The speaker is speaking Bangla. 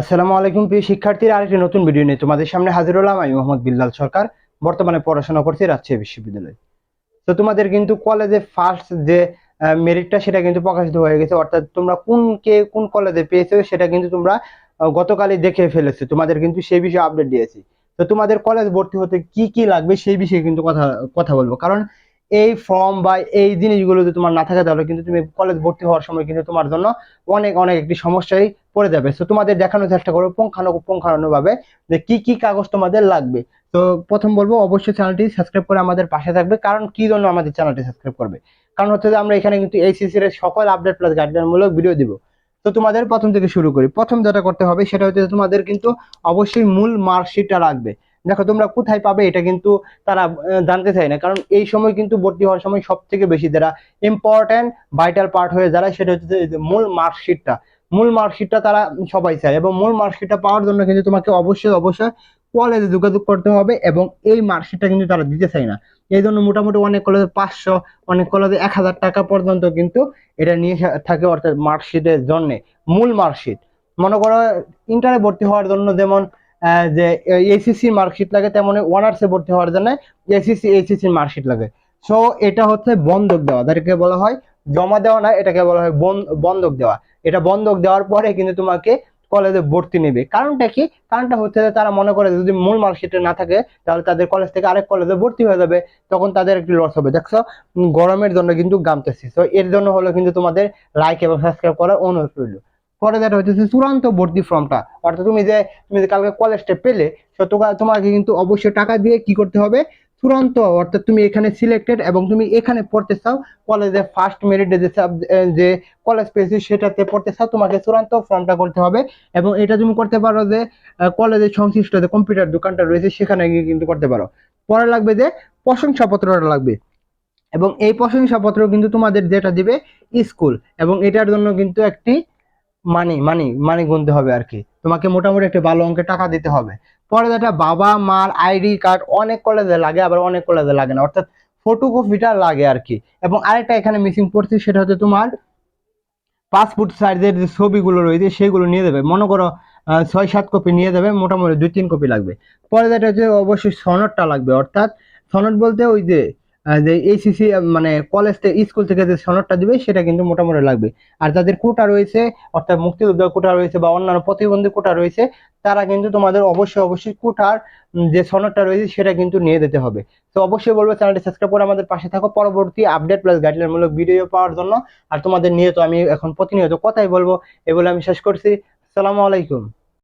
আসসালামু আলাইকুম প্রিয় শিক্ষার্থীরা, আরেকটি নতুন ভিডিও নিয়ে তোমাদের সামনে হাজির হলাম। আমি মোহাম্মদ বিল্লাল সরকার, বর্তমানে পড়াশোনা করছি রাজশাহী বিশ্ববিদ্যালয়ে। তো তোমাদের কিন্তু কলেজে ফার্স্ট যে মেরিটটা সেটা কিন্তু প্রকাশিত হয়ে গেছে। অর্থাৎ তোমরা কোন কে কোন কলেজে পেয়েছ সেটা কিন্তু তোমরা গতকালই দেখে ফেলেছো। তোমাদের কিন্তু সেই বিষয়ে আপডেট দিয়েছি। তো তোমাদের কলেজ ভর্তি হতে কি কি লাগবে সেই বিষয়ে কিন্তু কথা কথা বলব। কারণ এই ফর্ম বা এই জিনিসগুলো যদি তোমার না থাকে তাহলে কিন্তু তুমি কলেজ ভর্তি হওয়ার সময় কিন্তু তোমার জন্য অনেক অনেক একটি সমস্যায় পড়ে যাবে। তো তোমাদের দেখানোর চেষ্টা করব পুঙ্খানু পুঙ্খানু ভাবে যে কি কি কাগজ তোমাদের লাগবে। তো প্রথম বলব, অবশ্যই চ্যানেলটি সাবস্ক্রাইব করে আমাদের পাশে থাকবে। কারণ কি জন্য আমাদের চ্যানেলটি সাবস্ক্রাইব করবে? কারণ হচ্ছে যে আমরা এখানে কিন্তু এইচএসসি এর সকল আপডেট প্লাস গাইডলাইনমূলক ভিডিও দিব। তো তোমাদের প্রথম থেকে শুরু করি। প্রথম যেটা করতে হবে সেটা হচ্ছে তোমাদের কিন্তু অবশ্যই মূল মার্কশিটটা রাখবে দেখো তোমরা কোথায় পাবে এটা কিন্তু তারা জানতে চায় না। কারণ এই সময় কিন্তু ভর্তি হওয়ার সময় সব থেকে বেশি যারা ইম্পর্টেন্ট ভাইটাল পার্ট হয়ে যারা, সেটা হচ্ছে মূল মার্কশিটটা মূল মার্কশিটটা তারা সবাই চায় এবং মূল মার্কশিটটা পাওয়ার জন্য কিন্তু তোমাকে অবশ্যই অবশ্যই কলেজে যোগাযোগ করতে হবে এবং এই মার্কশিটটা কিন্তু তারা দিতে চায় না। এই জন্য মোটামুটি অনেক কলেজে পাঁচশো, অনেক কলেজে এক হাজার টাকা পর্যন্ত কিন্তু এটা নিয়ে থাকে অর্থাৎ মার্কশিটের জন্যে, মূল মার্কশিট মনে করো ইন্টারে ভর্তি হওয়ার জন্য যেমন যে এসিসি মার্কশিট লাগে, তেমন অনার্সে ভর্তি হওয়ার জন্য এসিসি এইচএসসি মার্কশিট লাগে। সো এটা হচ্ছে বন্ধক দেওয়া, যাদেরকে বলা হয় জমা দেওয়া না, এটাকে বলা হয় বন- বন্ধক দেওয়া। এটা বন্ধক দেওয়ার পরে কিন্তু তোমাকে কলেজে ভর্তি নেবে। কারণটা কি? কারণটা হচ্ছে যে তারা মনে করে যদি মূল মার্কশিটে না থাকে, তাহলে তাদের কলেজ থেকে আরেক কলেজে ভর্তি হয়ে যাবে, তখন তাদের একটি লস হবে। দেখছ? গরমের জন্য কিন্তু গামতেছি। তো এর জন্য হলো কিন্তু তোমাদের লাইক এবং সাবস্ক্রাইব করার অনুরোধ রইল। পরে যেটা হচ্ছে চূড়ান্ত ভর্তি ফর্মটা, অর্থাৎ তুমি যে তুমি যে কালকে কলেজটা পেলে তোমাকে কিন্তু অবশ্যই টাকা দিয়ে কি করতে হবে? চূড়ান্ত, অর্থাৎ তুমি এখানে সিলেক্টেড এবং তুমি এখানে পড়তে চাও কলেজে ফার্স্ট মেরিটে যে যে কলেজ পেয়েছি সেটাতে পড়তে চাও, তোমাকে চূড়ান্ত ফর্মটা করতে হবে এবং এটা তুমি করতে পারো যে কলেজের সংশ্লিষ্ট যে কম্পিউটার দোকানটা রয়েছে, সেখানে গিয়ে কিন্তু করতে পারো। পরে লাগবে যে প্রশংসাপত্রটা লাগবে এবং এই প্রশংসাপত্র কিন্তু তোমাদের যেটা দিবে স্কুল এবং এটার জন্য কিন্তু একটি মানি মানি মানি গুনতে হবে আর কি। তোমাকে মোটামুটি একটা ভালো অঙ্কের টাকা দিতে হবে। পরে যেটা বাবা, মার আইডি কার্ড অনেক কলেজে লাগে, আবার অনেক কলেজে লাগে না। অর্থাৎ ফটোকপিটা লাগে আর কি। এবং আরেকটা এখানে মিসিং পড়ছে, সেটা হচ্ছে তোমার পাসপোর্ট সাইজের যে ছবিগুলো রয়েছে, সেগুলো নিয়ে দেবে মনে করো ছয়, সাত কপি নিয়ে যাবে, মোটামুটি দুই, তিন কপি লাগবে। পরে যেটা হচ্ছে, অবশ্যই সনদটা লাগবে। অর্থাৎ সনদ বলতে ওই যে যে এইসিসি মানে কলেজ থেকে স্কুল থেকে যে সনদটা দিবে, সেটা কিন্তু মোটামুটি লাগবে। আর যাদের কোটা রয়েছে, অর্থাৎ মুক্তিযোদ্ধা কোটা রয়েছে বা অন্যান্য প্রতিবন্ধী কোটা রয়েছে, তারা কিন্তু তোমাদের অবশ্যই অবশ্যই কোটার যে সনদটা রয়েছে, সেটা কিন্তু নিয়ে যেতে হবে। তো অবশ্যই বলব চ্যানেলটি সাবস্ক্রাইব করে আমাদের পাশে থাকো। পরবর্তী আপডেট প্লাস গাইডলাইনমূলক ভিডিও পাওয়ার জন্য। আর তোমাদের নিয়ে তো আমি এখন প্রতিনিয়ত কথাই বলব, এগুলো আমি শেষ করছি। আসসালামু আলাইকুম।